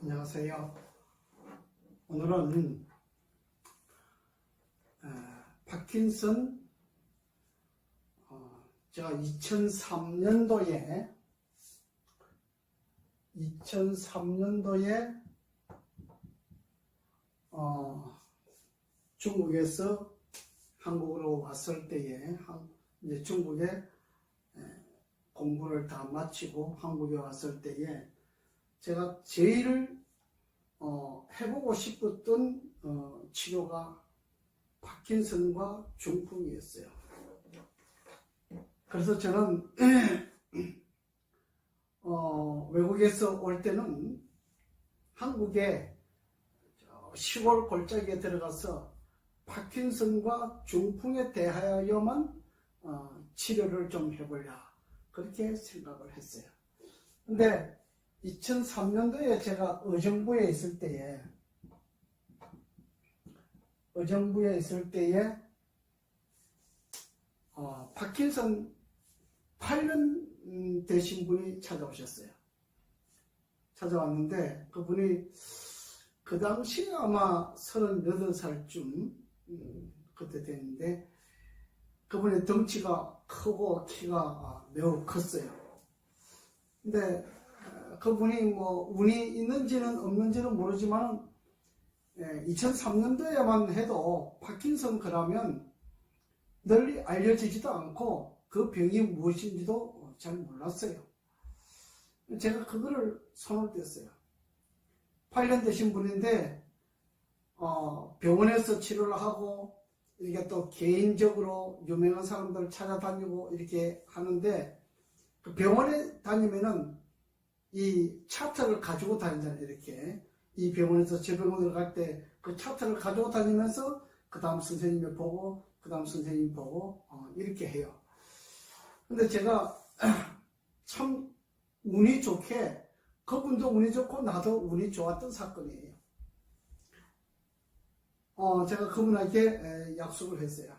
안녕하세요. 오늘은 어, 파킨슨 어, 제가 2003년도에 2003년도에 어, 중국에서 한국으로 왔을 때에 한- 이제 중국에 에, 공부를 다 마치고 한국에 왔을 때에 제가 제일 어, 해보고 싶었던 어, 치료가 파킨슨과 중풍이었어요. 그래서 저는 어, 외국에서 올 때는 한국에 저 시골 골짜기에 들어가서 파킨슨과 중풍에 대하여만 어, 치료를 좀 해보려 그렇게 생각을 했어요. 근데 2003년도에 제가 의정부에 있을 때에 의정부에 있을 때에 어, 파킨슨 8년 음, 되신 분이 찾아오셨어요. 찾아왔는데 그분이 그 당시에 아마 38살쯤 음, 그때 됐는데 그분의 덩치가 크고 키가 매우 컸어요. 근데 어, 그분이 뭐 운이 있는지는 없는지는 모르지만 2003년도에만 해도 파킨슨 그라면 널리 알려지지도 않고 그 병이 무엇인지도 잘 몰랐어요. 제가 그거를 손을 뗐어요. 8년 되신 분인데 어, 병원에서 치료를 하고 이렇게 또 개인적으로 유명한 사람들 찾아다니고 이렇게 하는데 그 병원에 다니면은 이 차트를 가지고 다니잖아요, 이렇게. 이 병원에서 저 병원을 갈때 그 차트를 가지고 다니면서 그 다음 선생님을 보고, 그 다음 선생님 보고, 어, 이렇게 해요. 근데 제가 참 운이 좋게, 그분도 운이 좋고, 나도 운이 좋았던 사건이에요. 어, 제가 그분에게 에, 약속을 했어요.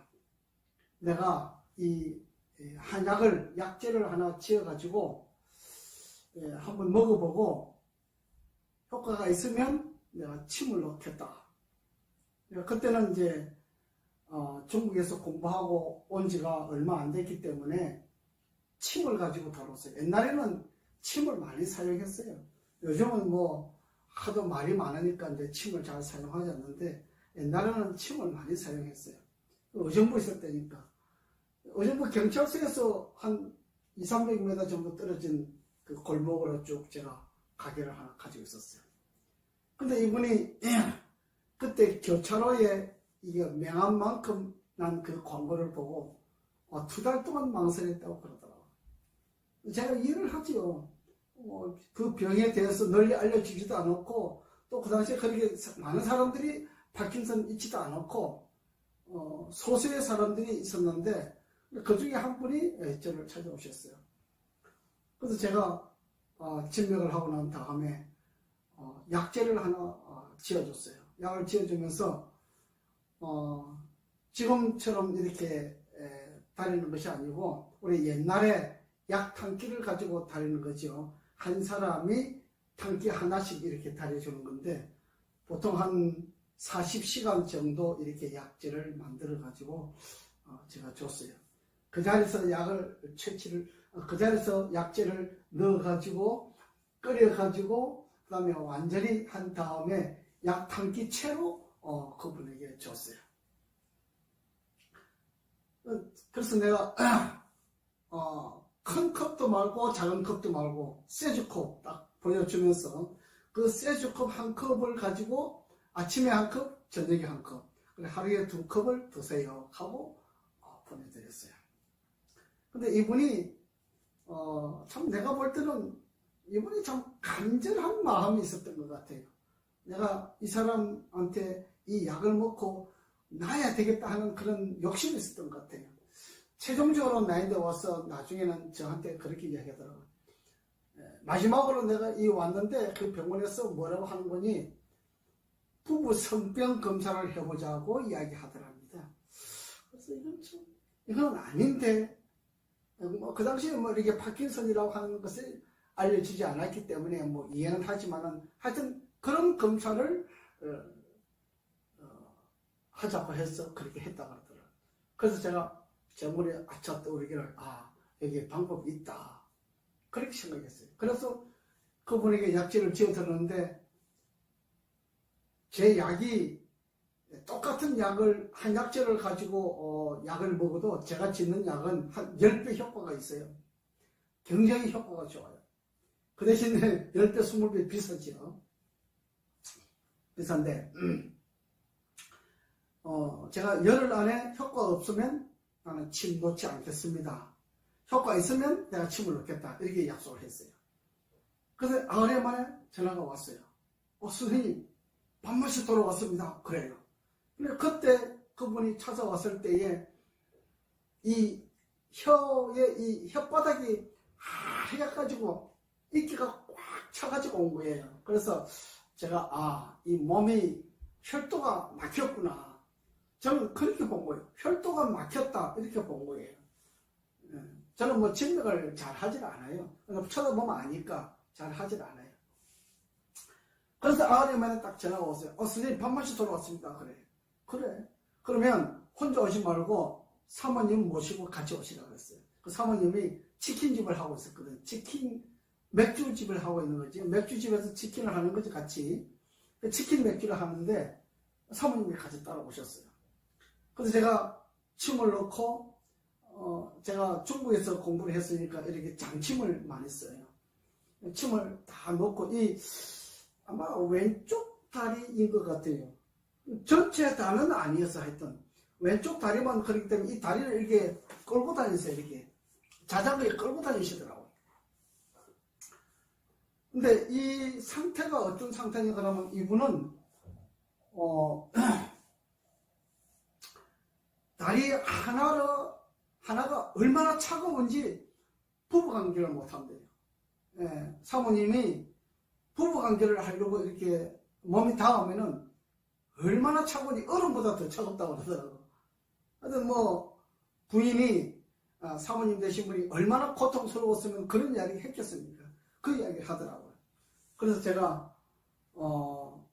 내가 이 에, 한약을, 약재를 하나 지어가지고, 예, 한번 먹어보고 효과가 있으면 내가 침을 넣겠다. 예, 그때는 이제 어, 중국에서 공부하고 온 지가 얼마 안 됐기 때문에 침을 가지고 다뤘어요. 옛날에는 침을 많이 사용했어요. 요즘은 뭐 하도 말이 많으니까 이제 침을 잘 사용하지 않는데 옛날에는 침을 많이 사용했어요. 의정부 있을 때니까. 의정부 경찰서에서 한 2, 300m 정도 떨어진 그 골목으로 쭉 제가 가게를 하나 가지고 있었어요. 근데 이분이 그때 교차로에 이게 명한 만큼 난 그 광고를 보고 어, 두달 동안 망설였다고 그러더라고요. 제가 이해를 하지요. 어, 그 병에 대해서 널리 알려지지도 않았고 또 그 당시에 그렇게 많은 사람들이 파킨슨 있지도 않았고 어, 소수의 사람들이 있었는데 그 중에 한 분이 저를 찾아오셨어요. 그래서 제가 어, 진맥을 하고 난 다음에 어, 약재를 하나 어, 지어줬어요. 약을 지어주면서 어, 지금처럼 이렇게 에, 다니는 것이 아니고 우리 옛날에 약 탄기를 가지고 다니는 거죠. 한 사람이 탄기 하나씩 이렇게 다려주는 건데 보통 한 40시간 정도 이렇게 약재를 만들어 가지고 어, 제가 줬어요. 그 자리에서 약을 채취를 어, 그 자리에서 약재를 넣어가지고 끓여가지고 그 다음에 완전히 한 다음에 약 탄기 채로 어, 그분에게 줬어요. 어, 그래서 내가 어, 큰 컵도 말고 작은 컵도 말고 세주컵 딱 보여주면서 그 세주컵 한 컵을 가지고 아침에 한 컵, 저녁에 한 컵, 하루에 두 컵을 드세요 하고 어, 보내드렸어요. 근데 이분이 어, 참 내가 볼 때는 이분이 참 간절한 마음이 있었던 것 같아요. 내가 이 사람한테 이 약을 먹고 나야 되겠다 하는 그런 욕심이 있었던 것 같아요. 최종적으로 나인데 와서 나중에는 저한테 그렇게 이야기하더라고요. 예, 마지막으로 내가 이 왔는데 그 병원에서 뭐라고 하는 거니 부부 성병 검사를 해보자고 이야기하더랍니다. 그래서 이건 좀 이건 아닌데 뭐 그 당시에 뭐 이렇게 파킨슨이라고 하는 것을 알려지지 않았기 때문에 뭐 이해는 하지만은 하여튼 그런 검사를 어, 어, 하자고 해서 그렇게 했다고 하더라고요. 그래서 제가 제 머리에 아차 떠오르기를 아 여기에 방법이 있다 그렇게 생각했어요. 그래서 그분에게 약지를 지어드렸는데 제 약이 똑같은 약을 한 약재를 가지고 어, 약을 먹어도 제가 짓는 약은 한 10배 효과가 있어요. 굉장히 효과가 좋아요. 그 대신에 10배, 20배 비싸지요. 비싼데 어, 제가 열흘 안에 효과가 없으면 나는 침 놓지 않겠습니다. 효과 있으면 내가 침을 놓겠다. 이렇게 약속을 했어요. 그래서 아흘에 만에 전화가 왔어요. 어, 선생님, 밥맛이 돌아왔습니다. 그래요. 그때 그분이 찾아왔을 때에 이 혀의 이 혓바닥이 하얘가지고 이끼가 꽉 차가지고 온 거예요. 그래서 제가 아, 이 몸이 혈도가 막혔구나. 저는 그렇게 본 거예요. 혈도가 막혔다. 이렇게 본 거예요. 예. 저는 뭐 진맥을 잘 하질 않아요. 그러니까 쳐다보면 아니까 잘 하질 않아요. 그래서 아흘에 만에 딱 전화가 왔어요. 어, 선생님 밥맛이 돌아왔습니다. 그래. 그래. 그러면 혼자 오지 말고 사모님 모시고 같이 오시라 그랬어요. 그 사모님이 치킨집을 하고 있었거든. 치킨 맥주집을 하고 있는 거지. 맥주집에서 치킨을 하는 거지 같이. 그 치킨 맥주를 하는데 사모님이 같이 따라오셨어요. 그래서 제가 침을 넣고 어, 제가 중국에서 공부를 했으니까 이렇게 장침을 많이 써요. 침을 다 넣고 이 아마 왼쪽 다리인 것 같아요. 전체 다는 아니어서 하여튼 왼쪽 다리만 그렇기 때문에 이 다리를 이렇게 끌고 다니세요 이렇게. 자전거에 끌고 다니시더라고요. 근데 이 상태가 어떤 상태냐 그러면 이분은 어 다리 하나를 하나가 얼마나 차가운지 부부관계를 못한대요. 예, 사모님이 부부관계를 하려고 이렇게 몸이 닿으면은 얼마나 차가운지 얼음보다 더 차갑다고 그러더라고요. 하여튼 뭐 부인이 아, 사모님 되신 분이 얼마나 고통스러웠으면 그런 이야기 했겠습니까? 그 이야기를 하더라고요. 그래서 제가 어,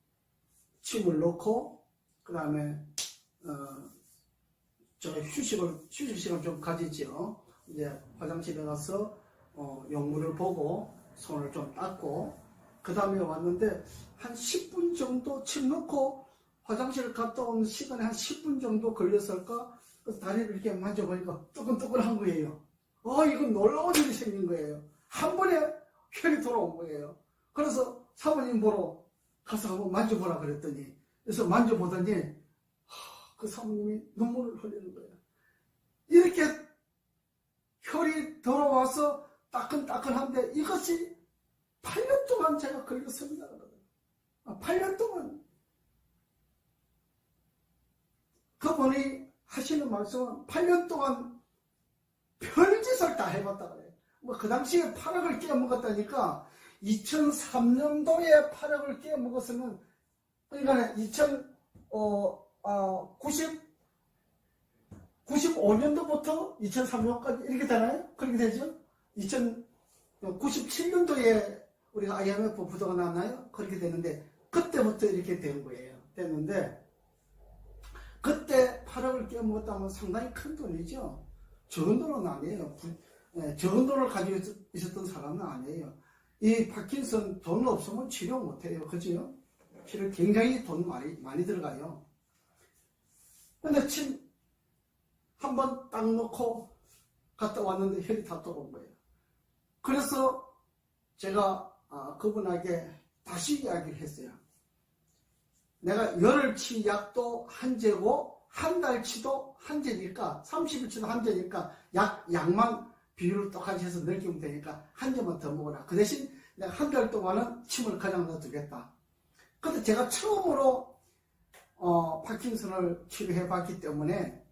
침을 넣고 그 다음에 어, 저 휴식을 휴식 시간 좀 가지죠. 이제 화장실에 가서 어, 용물을 보고 손을 좀 닦고 그 다음에 왔는데 한 10분 정도 침 넣고 화장실 갔다 온 시간에 한 10분 정도 걸렸을까? 그래서 다리를 이렇게 만져보니까 뜨끈뜨끈한 거예요. 아, 이건 놀라운 일이 생긴 거예요. 한 번에 혈이 돌아온 거예요. 그래서 사모님 보러 가서 한번 만져보라 그랬더니, 그래서 만져보더니, 하, 그 사모님이 눈물을 흘리는 거예요. 이렇게 혈이 돌아와서 따끈따끈한데 이것이 8년 동안 제가 걸렸습니다. 아, 8년 동안 그분이 하시는 말씀은 8년 동안 별짓을 다 해봤다 그래요. 뭐 그 당시에 8억을 깨먹었다니까 2003년도에 8억을 깨먹었으면 그러니까 2000 어, 어, 90 95년도부터 2003년까지 이렇게 되나요? 그렇게 되죠? 2097년도에 우리가 IMF 부도가 나왔나요? 그렇게 되는데 그때부터 이렇게 된 거예요. 됐는데 그때 8억을 깨먹었다면 상당히 큰 돈이죠. 적은 돈은 아니에요. 부, 예, 적은 돈을 가지고 있, 있었던 사람은 아니에요. 이 파킨슨 돈 없으면 치료 못해요. 그죠? 치료 굉장히 돈 많이, 많이 들어가요. 근데 침 한번 딱 놓고 갔다 왔는데 혈이 다 돌아온 거예요. 그래서 제가 아, 그분에게 다시 이야기를 했어요. 내가 열흘치 약도 한제고 한 달치도 한제니까 30일치도 한제니까 약 약만 비율을 똑같이 해서 느끼면 되니까 한 제만 더 먹어라. 그 대신 내가 한 달 동안은 침을 그냥 넣어두겠다. 근데 제가 처음으로 어, 파킨슨을 치료해 봤기 때문에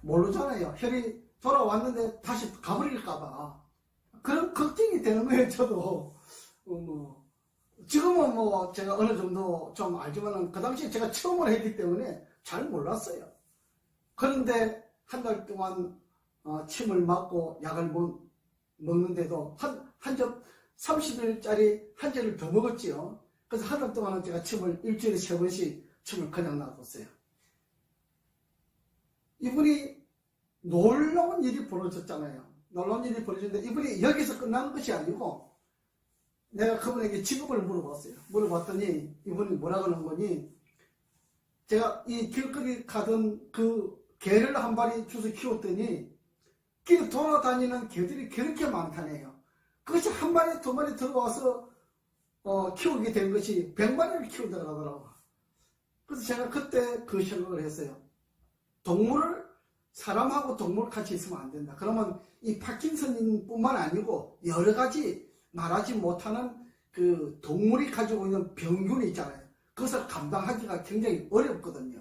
모르잖아요. 혈이 돌아왔는데 다시 가버릴까봐. 그런 걱정이 되는 거예요, 저도. 어, 뭐. 지금은 뭐 제가 어느 정도 좀 알지만은 그 당시에 제가 처음으로 했기 때문에 잘 몰랐어요. 그런데 한 달 동안 어, 침을 맞고 약을 먹, 먹는데도 한, 한 점, 30일짜리 한 제를 더 먹었지요. 그 그래서 한 달 동안은 제가 침을 일주일에 세 번씩 침을 그냥 놔뒀어요. 이분이 놀라운 일이 벌어졌잖아요. 놀라운 일이 벌어졌는데 이분이 여기서 끝나는 것이 아니고 내가 그분에게 직업을 물어봤어요. 물어봤더니 이분이 뭐라 그러는 거니 제가 이 길거리 가던 그 개를 한 마리 주서 키웠더니 길 돌아다니는 개들이 그렇게 많다네요. 그것이 한 마리 두 마리 들어와서 어, 키우게 된 것이 100마리를 키운다 그러더라고. 그래서 제가 그때 그 생각을 했어요. 동물을 사람하고 동물 같이 있으면 안 된다. 그러면 이 파킨슨뿐만 아니고 여러 가지 말하지 못하는 그 동물이 가지고 있는 병균이 있잖아요. 그것을 감당하기가 굉장히 어렵거든요.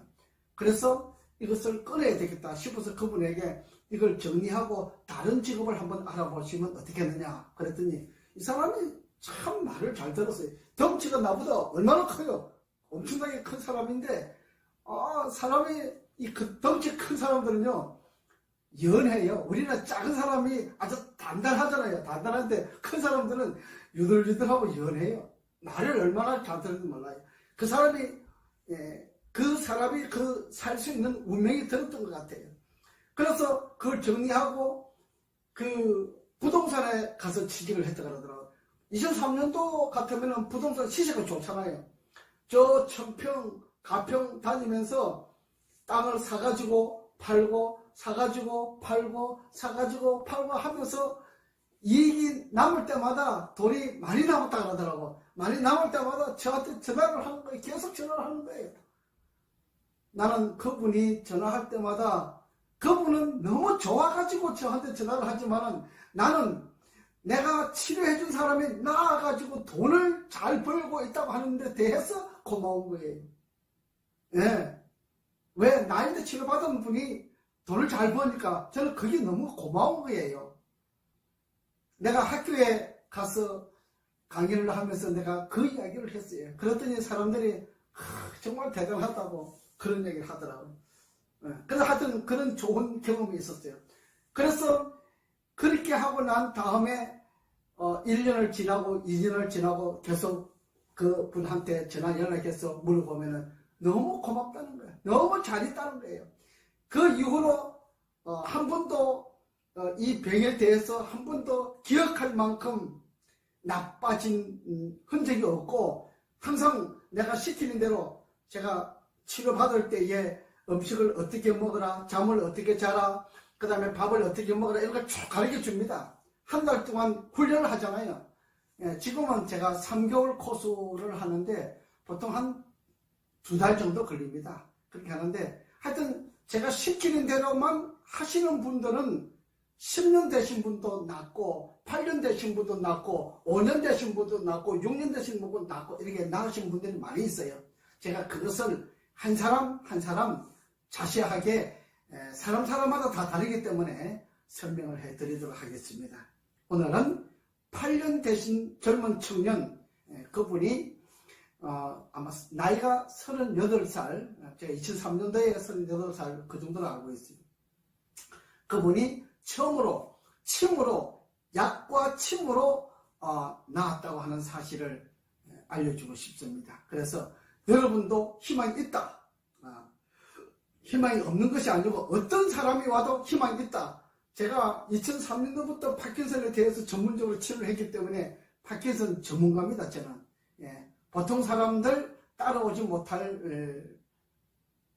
그래서 이것을 끊어야 되겠다 싶어서 그분에게 이걸 정리하고 다른 직업을 한번 알아보시면 어떻겠느냐 그랬더니 이 사람이 참 말을 잘 들었어요. 덩치가 나보다 얼마나 커요. 엄청나게 큰 사람인데 아 사람이 이그 덩치 큰 사람들은요 연해요. 우리는 작은 사람이 아주 단단하잖아요. 단단한데 큰 사람들은 유들유들하고 연해요. 말을 얼마나 잘 들었는지 몰라요. 그 사람이 예, 그 사람이 그 살 수 있는 운명이 들었던 것 같아요. 그래서 그걸 정리하고 그 부동산에 가서 취직을 했다 그러더라고요. 2003년도 같으면 부동산 시세가 좋잖아요. 저 천평, 가평 다니면서 땅을 사가지고 팔고, 사가지고 팔고, 사가지고 팔고 하면서 이익이 남을 때마다 돈이 많이 남았다 그러더라고. 많이 남을 때마다 저한테 전화를 하는 거예요. 계속 전화를 하는 거예요. 나는 그분이 전화할 때마다 그분은 너무 좋아가지고 저한테 전화를 하지만은 나는 내가 치료해준 사람이 나아가지고 돈을 잘 벌고 있다고 하는데 대해서 고마운 거예요. 예. 왜 나한테 치료받은 분이 돈을 잘 버니까 저는 그게 너무 고마운 거예요. 내가 학교에 가서 강의를 하면서 내가 그 이야기를 했어요. 그랬더니 사람들이 하, 정말 대단하다고 그런 얘기를 하더라고요. 예. 그래서 하여튼 그런 좋은 경험이 있었어요. 그래서 그렇게 하고 난 다음에 어, 1년을 지나고 2년을 지나고 계속 그 분한테 전화 연락해서 물어보면은 너무 고맙다는 거예요. 너무 잘했다는 거예요. 그 이후로 어, 한 번도 어, 이 병에 대해서 한 번도 기억할 만큼 나빠진 음, 흔적이 없고 항상 내가 시키는 대로 제가 치료받을 때에 음식을 어떻게 먹어라, 잠을 어떻게 자라, 그 다음에 밥을 어떻게 먹어라 이런 걸 쭉 가르쳐 줍니다. 한 달 동안 훈련을 하잖아요. 예, 지금은 제가 3개월 코스를 하는데 보통 한 두 달 정도 걸립니다. 그렇게 하는데 하여튼 제가 시키는 대로만 하시는 분들은 10년 되신 분도 낫고 8년 되신 분도 낫고 5년 되신 분도 낫고 6년 되신 분도 낫고 이렇게 나으신 분들이 많이 있어요. 제가 그것을 한 사람 한 사람 자세하게 에, 사람 사람마다 다 다르기 때문에 설명을 해드리도록 하겠습니다. 오늘은 8년 되신 젊은 청년 에, 그분이 어, 아마 나이가 38살 제가 2003년도에 38살 그 정도로 알고 있습니다. 그분이 처음으로 침으로 약과 침으로 어, 나았다고 하는 사실을 에, 알려주고 싶습니다. 그래서 여러분도 희망이 있다. 아, 희망이 없는 것이 아니고 어떤 사람이 와도 희망이 있다. 제가 2003년도부터 파킨슨에 대해서 전문적으로 치료를 했기 때문에 파킨슨 전문가입니다. 저는 예, 보통 사람들 따라오지 못할 에,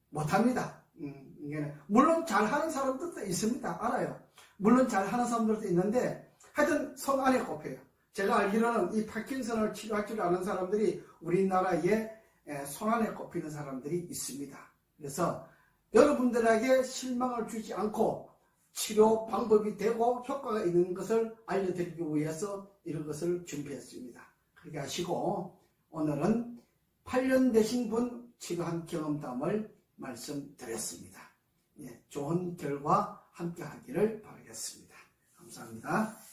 못합니다. 음, 물론 잘하는 사람들도 있습니다. 알아요. 물론 잘하는 사람들도 있는데 하여튼 성 안에 꼽혀요. 제가 알기로는 이 파킨슨을 치료할 줄 아는 사람들이 우리나라에 에, 손 안에 꼽히는 사람들이 있습니다. 그래서 여러분들에게 실망을 주지 않고 치료 방법이 되고 효과가 있는 것을 알려드리기 위해서 이런 것을 준비했습니다. 그렇게 하시고 오늘은 8년 되신 분 치료한 경험담을 말씀드렸습니다. 예, 좋은 결과 함께 하기를 바라겠습니다. 감사합니다.